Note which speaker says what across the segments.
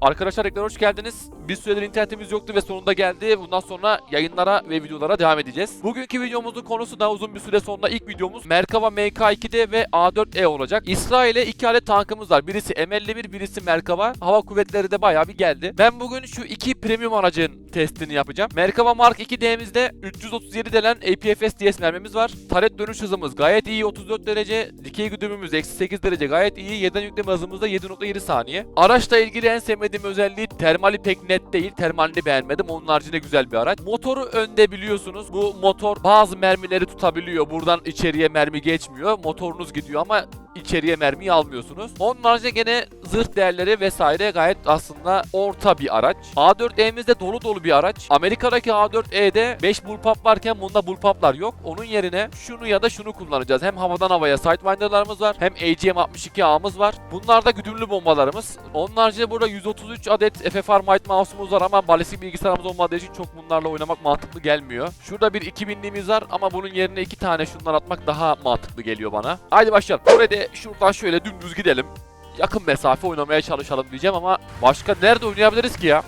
Speaker 1: Arkadaşlar ekran hoş geldiniz. Bir süredir internetimiz yoktu ve sonunda geldi. Bundan sonra yayınlara ve videolara devam edeceğiz. Bugünkü videomuzun konusu daha uzun bir süre sonra ilk videomuz Merkava MK2'de ve A4E olacak. İsrail'e iki adet tankımız var. Birisi M51, birisi Merkava. Hava kuvvetleri de bayağı bir geldi. Ben bugün şu iki premium aracın testini yapacağım. Merkava Mark 2D'mizde 337 delen APFS DS mermimiz var. Taret dönüş hızımız gayet iyi 34 derece. Dikey güdümümüz eksi 8 derece gayet iyi. Yerden yükleme hızımız da 7.7 saniye. Araçla ilgili en sevmediğim özelliği termali pek net değil. Termalini beğenmedim. Onun haricinde güzel bir araç. Motoru önde biliyorsunuz. Bu motor bazı mermileri tutabiliyor. Buradan içeriye mermi geçmiyor. Motorunuz gidiyor ama içeriye mermiyi almıyorsunuz. Onun haricinde gene zırh değerleri vesaire gayet aslında orta bir araç. A4E'mizde dolu dolu bir araç. Amerika'daki A4E'de 5 bullpup varken bunda bullpuplar yok. Onun yerine şunu ya da şunu kullanacağız. Hem havadan havaya Sidewinder'larımız var. Hem AGM-62A'mız var. Bunlar da güdümlü bombalarımız. Onun haricinde burada 133 adet FFR Might mouse'umuz var ama balistik bilgisayarımız olmadığı için çok bunlarla oynamak mantıklı gelmiyor. Şurada bir 2000'liğimiz var ama bunun yerine iki tane şundan atmak daha mantıklı geliyor bana. Haydi başlayalım. Şuradan şöyle dümdüz gidelim. Yakın mesafe oynamaya çalışalım diyeceğim ama başka nerede oynayabiliriz ki ya?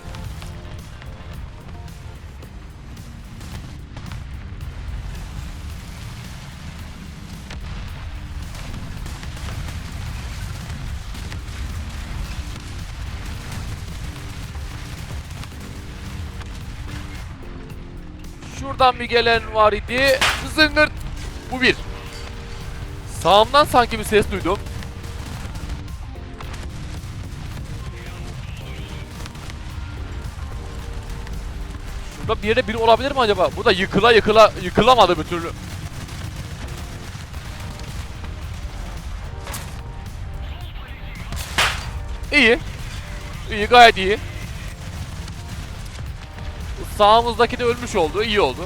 Speaker 1: Şuradan bir gelen var idi. Zıngırt. Bu bir. Sağımdan sanki bir ses duydum. Şurada bir yerde biri olabilir mi acaba? Bu da yıkıla yıkıla yıkılamadı bir türlü. İyi. İyi gayet iyi. Sağımızdaki de ölmüş oldu. iyi oldu.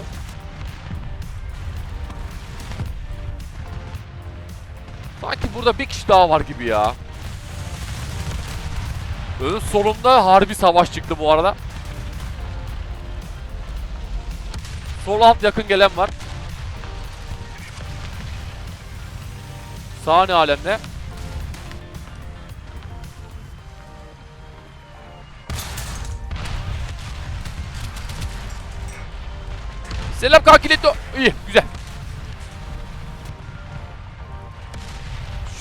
Speaker 1: Sanki burada bir kişi daha var gibi ya. Ön solumda harbi savaş çıktı bu arada. Sol alt yakın gelen var. Sağ ne alemde? Selam Kakileto. İyi, güzel.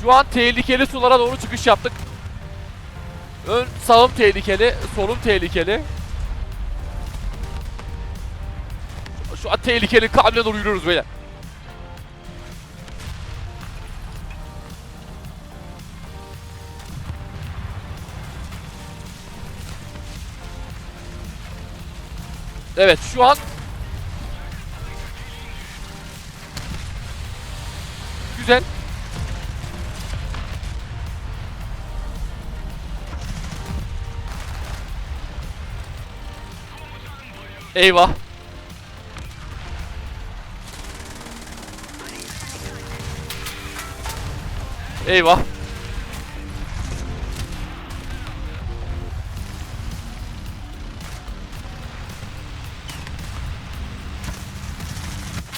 Speaker 1: Şu an tehlikeli sulara doğru çıkış yaptık. Ön sağım tehlikeli, solum tehlikeli. Şu an tehlikeli kamyon doğru yürüyoruz böyle. Evet şu an Güzel. Eyvah. Eyvah.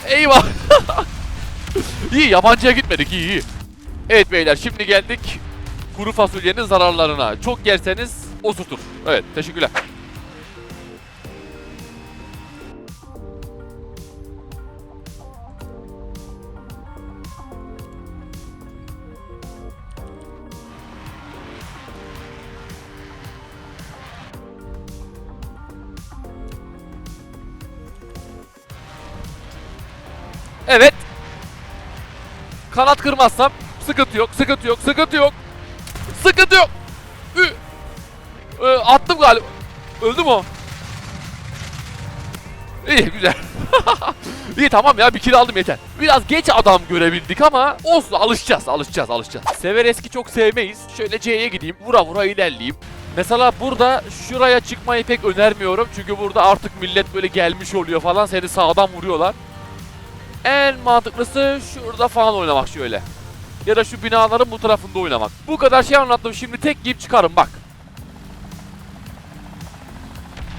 Speaker 1: Eyvah. İyi yabancıya gitmedik iyi iyi. Evet beyler şimdi geldik kuru fasulyenin zararlarına. Çok yerseniz osurtur. Evet teşekkürler. Kanat kırmazsam sıkıntı yok, sıkıntı yok, sıkıntı yok. Sıkıntı yok. Ü. Ee, attım galiba. Öldü mü? İyi güzel. İyi tamam ya bir kill aldım yeter. Biraz geç adam görebildik ama olsun alışacağız alışacağız alışacağız. Sever eski çok sevmeyiz. Şöyle C'ye gideyim vura vura ilerleyeyim. Mesela burada şuraya çıkmayı pek önermiyorum. Çünkü burada artık millet böyle gelmiş oluyor falan seni sağdan vuruyorlar. En mantıklısı şurada falan oynamak şöyle. Ya da şu binaların bu tarafında oynamak. Bu kadar şey anlattım şimdi tek giyip çıkarım bak.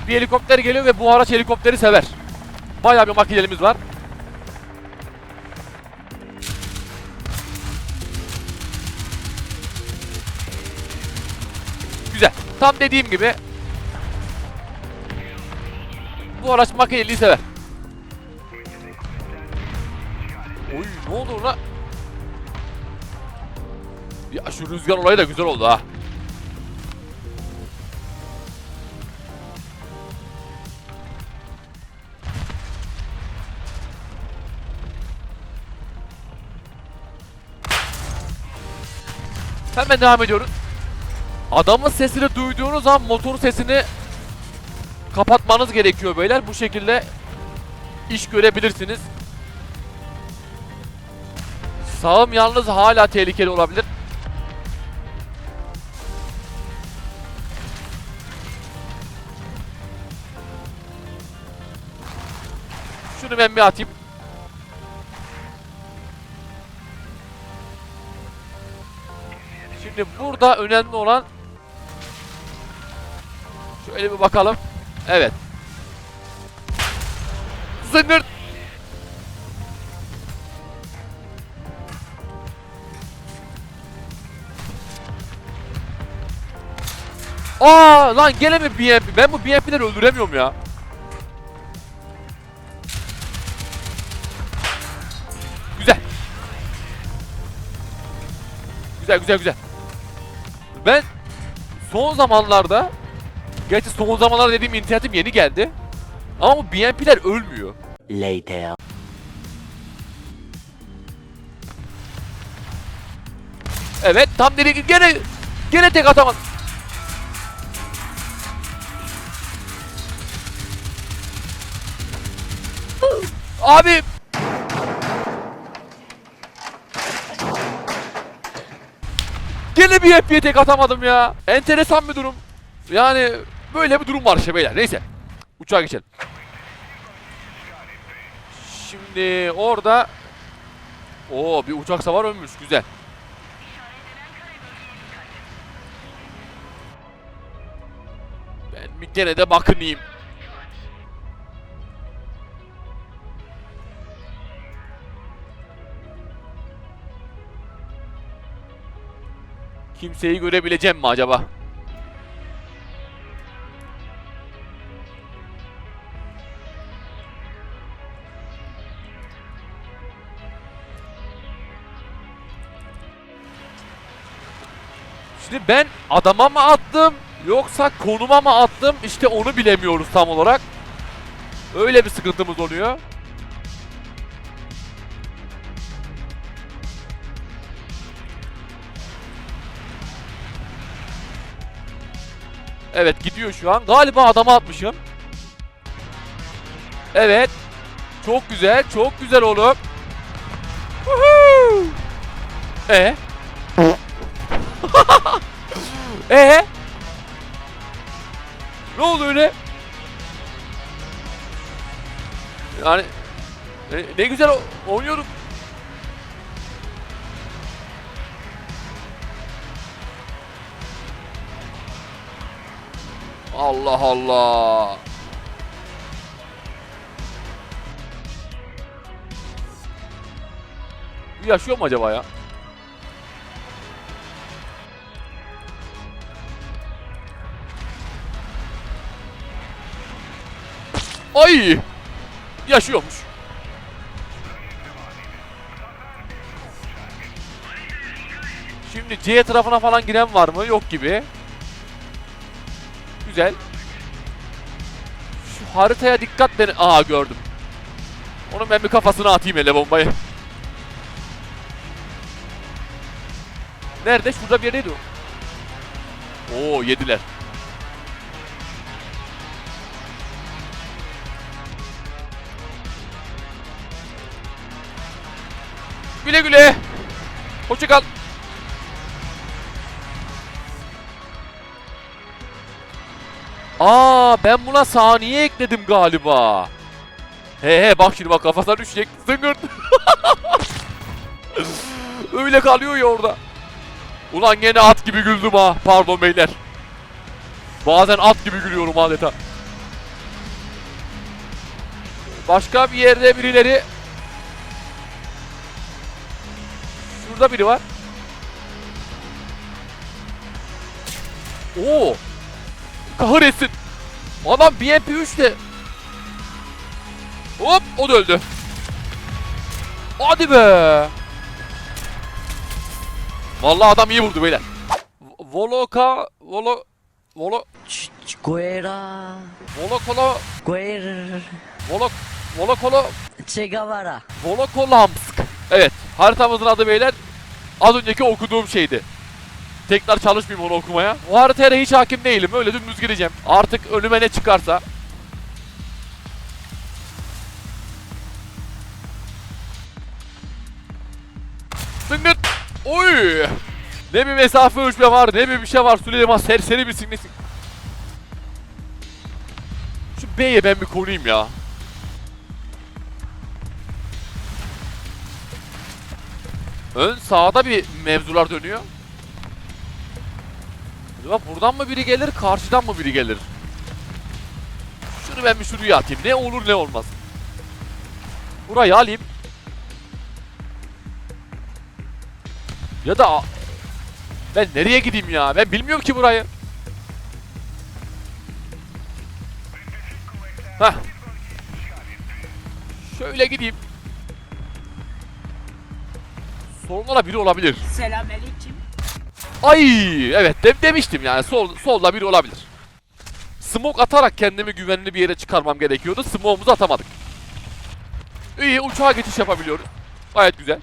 Speaker 1: Bir helikopter geliyor ve bu araç helikopteri sever. Bayağı bir makinelimiz var. Güzel. Tam dediğim gibi. Bu araç makineliği sever. Oy ne oldu ona? Ya şu rüzgar olayı da güzel oldu ha. Hemen devam ediyoruz. Adamın sesini duyduğunuz an motorun sesini kapatmanız gerekiyor beyler. Bu şekilde iş görebilirsiniz. Sağım yalnız hala tehlikeli olabilir. Şunu ben bir atayım. Şimdi burada önemli olan şöyle bir bakalım. Evet. Zıngır. Aa lan gene mi BMP? Ben bu BMP'leri öldüremiyorum ya. Güzel. Güzel güzel güzel. Ben son zamanlarda Gerçi son zamanlarda dediğim internetim yeni geldi. Ama bu BMP'ler ölmüyor.
Speaker 2: Later.
Speaker 1: Evet tam dediği gibi gene gene tek atamadı. Abi Gene bir FP'ye tek atamadım ya. Enteresan bir durum. Yani böyle bir durum var işte beyler. Neyse. Uçağa geçelim. Şimdi orada Oo bir uçak savar ölmüş. Güzel. Ben bir gene de bakınayım. Kimseyi görebileceğim mi acaba? Şimdi ben adama mı attım yoksa konuma mı attım işte onu bilemiyoruz tam olarak. Öyle bir sıkıntımız oluyor. Evet gidiyor şu an. Galiba adama atmışım. Evet. Çok güzel. Çok güzel oğlum. Woohoo! E? e? Ne oldu öyle? Yani ne, ne güzel oynuyorum. Allah Allah. Yaşıyor mu acaba ya? Ay! Yaşıyormuş. Şimdi C tarafına falan giren var mı? Yok gibi. Güzel. Şu haritaya dikkat beni... Aa gördüm. Onun ben bir kafasına atayım hele bombayı. Nerede? Şurada bir yerdeydi o. Oo yediler. Güle güle. Hoşça Aa ben buna saniye ekledim galiba. He he bak şimdi bak kafasına düşecek. Zıngırt. Öyle kalıyor ya orada. Ulan gene at gibi güldüm ha. Pardon beyler. Bazen at gibi gülüyorum adeta. Başka bir yerde birileri Şurada biri var. Oo. Kahretsin. Adam BMP 3 de. Hop o da öldü. Hadi be. Vallahi adam iyi vurdu beyler. Voloka Volo Volo
Speaker 2: Guerra,
Speaker 1: Volokolo
Speaker 2: Guer,
Speaker 1: Volok Volokolo
Speaker 2: Che Guevara.
Speaker 1: Volokolamsk. Evet, haritamızın adı beyler az önceki okuduğum şeydi. Tekrar çalışmayayım onu okumaya. Bu haritaya hiç hakim değilim. Öyle dümdüz gireceğim. Artık önüme ne çıkarsa. Dıngıt. Oy. Ne bir mesafe ölçme var ne bir bir şey var. Süleyman serseri bir sinirsin. Şu B'ye ben bir konayım ya. Ön sağda bir mevzular dönüyor. Acaba buradan mı biri gelir, karşıdan mı biri gelir? Şunu ben bir şuraya atayım. Ne olur ne olmaz. Burayı alayım. Ya da ben nereye gideyim ya? Ben bilmiyorum ki burayı. Hah. Şöyle gideyim. Da biri olabilir.
Speaker 2: Selamünaleyküm.
Speaker 1: Ay evet de, demiştim yani sol solda biri olabilir. Smoke atarak kendimi güvenli bir yere çıkarmam gerekiyordu. Smoke'umuzu atamadık. İyi uçağa geçiş yapabiliyoruz. Gayet güzel.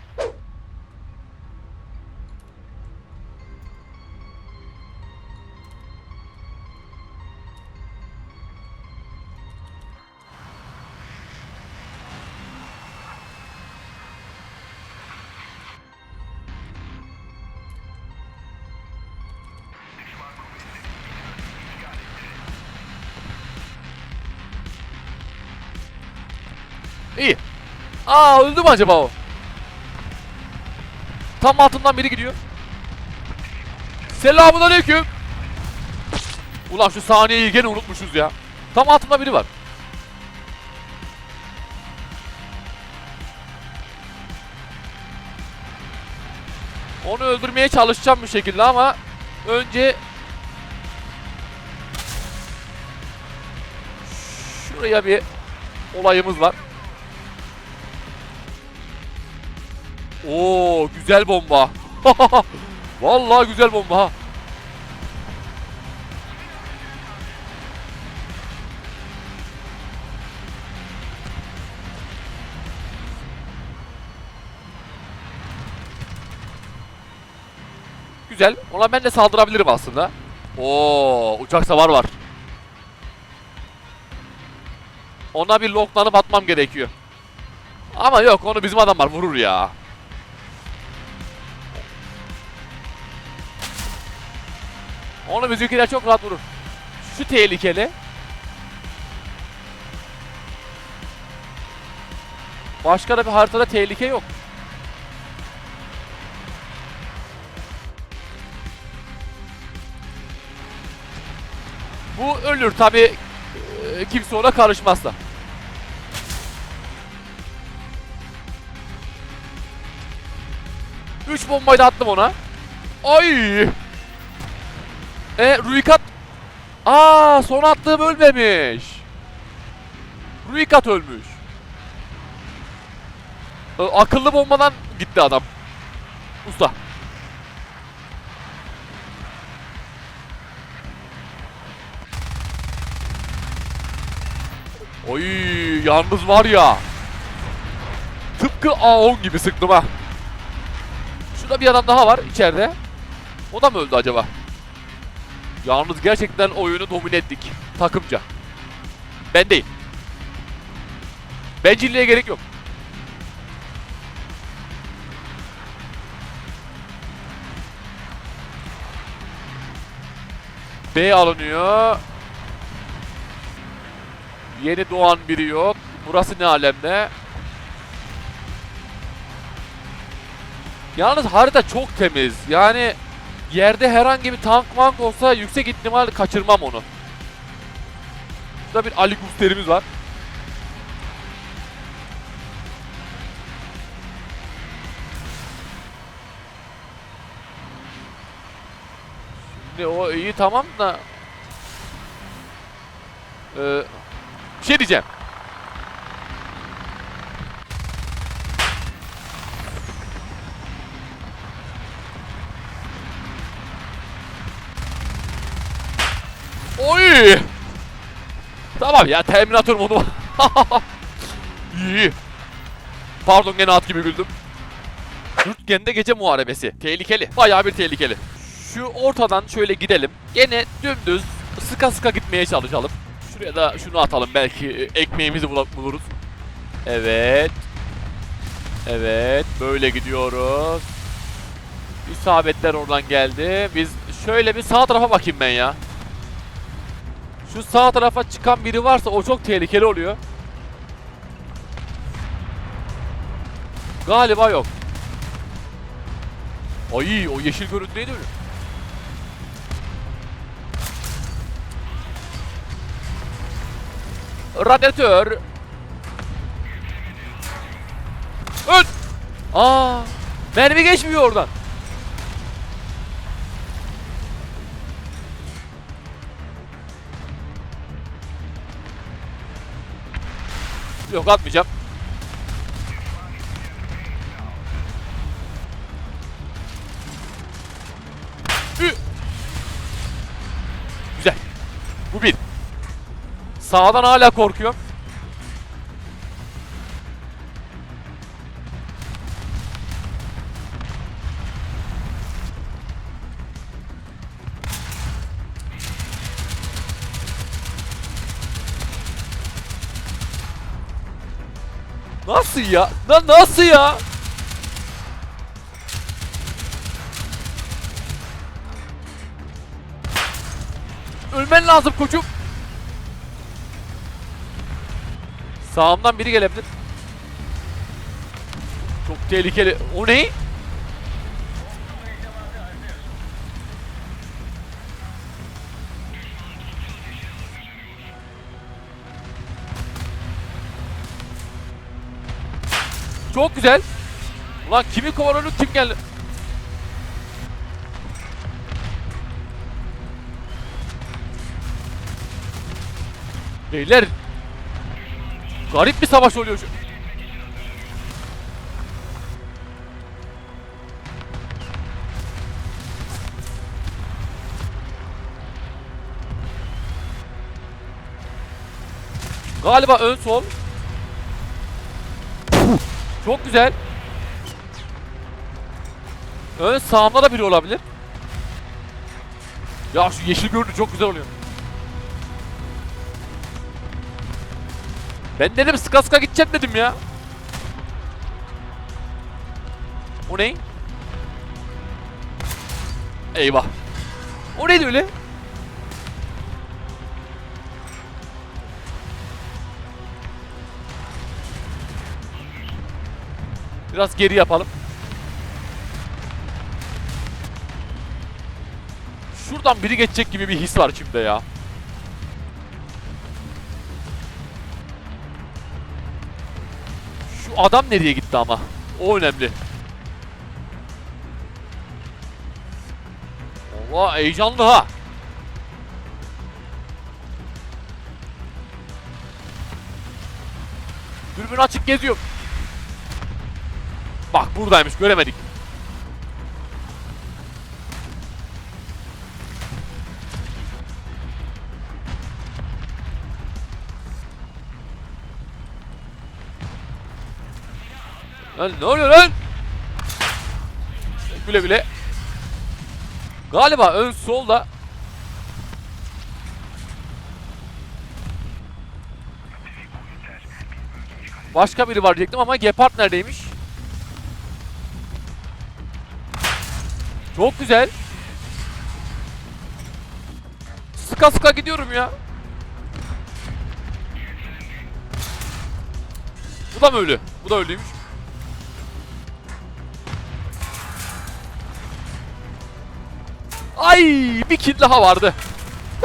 Speaker 1: İyi. Aa öldü mü acaba o? Tam altından biri gidiyor. Selamun aleyküm. Ulan şu saniyeyi gene unutmuşuz ya. Tam altında biri var. Onu öldürmeye çalışacağım bir şekilde ama önce şuraya bir olayımız var. Oo güzel bomba. Vallahi güzel bomba. Güzel. Ona ben de saldırabilirim aslında. Oo, uçak savar var. Ona bir loklanıp atmam gerekiyor. Ama yok onu bizim adamlar vurur ya. Onu bizimkiler çok rahat vurur. Şu tehlikeli. Başka da bir haritada tehlike yok. Bu ölür tabi kimse ona karışmazsa. Üç bombayı da attım ona. Ay! E Ruikat Aa son attığım ölmemiş. Ruikat ölmüş. E, akıllı bombadan gitti adam. Usta. Oy yalnız var ya. Tıpkı A10 gibi sıktım ha. Şurada bir adam daha var içeride. O da mı öldü acaba? Yalnız gerçekten oyunu domine ettik. Takımca. Ben değil. Bencilliğe gerek yok. B alınıyor. Yeni doğan biri yok. Burası ne alemde? Yalnız harita çok temiz. Yani yerde herhangi bir tank mank olsa yüksek ihtimal kaçırmam onu. Burada bir Ali Guster'imiz var. Şimdi o iyi tamam da... Ee, bir şey diyeceğim. Oy! Tamam ya Terminator modu. İyi. Pardon gene at gibi güldüm. Rütgen'de gece muharebesi. Tehlikeli. Bayağı bir tehlikeli. Şu ortadan şöyle gidelim. Gene dümdüz sıka sıka gitmeye çalışalım. Şuraya da şunu atalım belki e, ekmeğimizi bul- buluruz. Evet. Evet böyle gidiyoruz. İsabetler oradan geldi. Biz şöyle bir sağ tarafa bakayım ben ya. Şu sağ tarafa çıkan biri varsa o çok tehlikeli oluyor. Galiba yok. Ay o yeşil görüntü neydi öyle? Radyatör. Öl! Aa! Mermi geçmiyor oradan. Yok atmayacağım. Güzel. Bu bir. Sağdan hala korkuyorum. Nasıl ya? Lan nasıl ya? Ölmen lazım koçum. Sağımdan biri gelebilir. Çok tehlikeli. O ne? Çok güzel. Ulan kimi kovalıyorduk kim geldi? Beyler. Garip bir savaş oluyor şu. Galiba ön sol. Çok güzel. Ön sağımda da biri olabilir. Ya şu yeşil görüntü çok güzel oluyor. Ben dedim sıka sıka gideceğim dedim ya. O ne? Eyvah. O neydi öyle? Biraz geri yapalım. Şuradan biri geçecek gibi bir his var içimde ya. Şu adam nereye gitti ama? O önemli. Allah heyecanlı ha. Dürbün açık geziyor. Bak buradaymış göremedik. Lan ne oluyor lan? Güle güle. Galiba ön solda Başka biri var diyecektim ama Gepard neredeymiş? Çok güzel. Sıka sıka gidiyorum ya. Bu da mı ölü? Bu da ölüymüş. Ay bir kill daha vardı.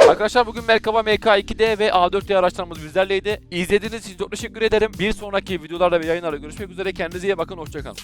Speaker 1: Arkadaşlar bugün Merkaba MK2D ve A4D araçlarımız bizlerleydi. İzlediğiniz için çok teşekkür ederim. Bir sonraki videolarda ve yayınlarda görüşmek üzere. Kendinize iyi bakın. Hoşçakalın.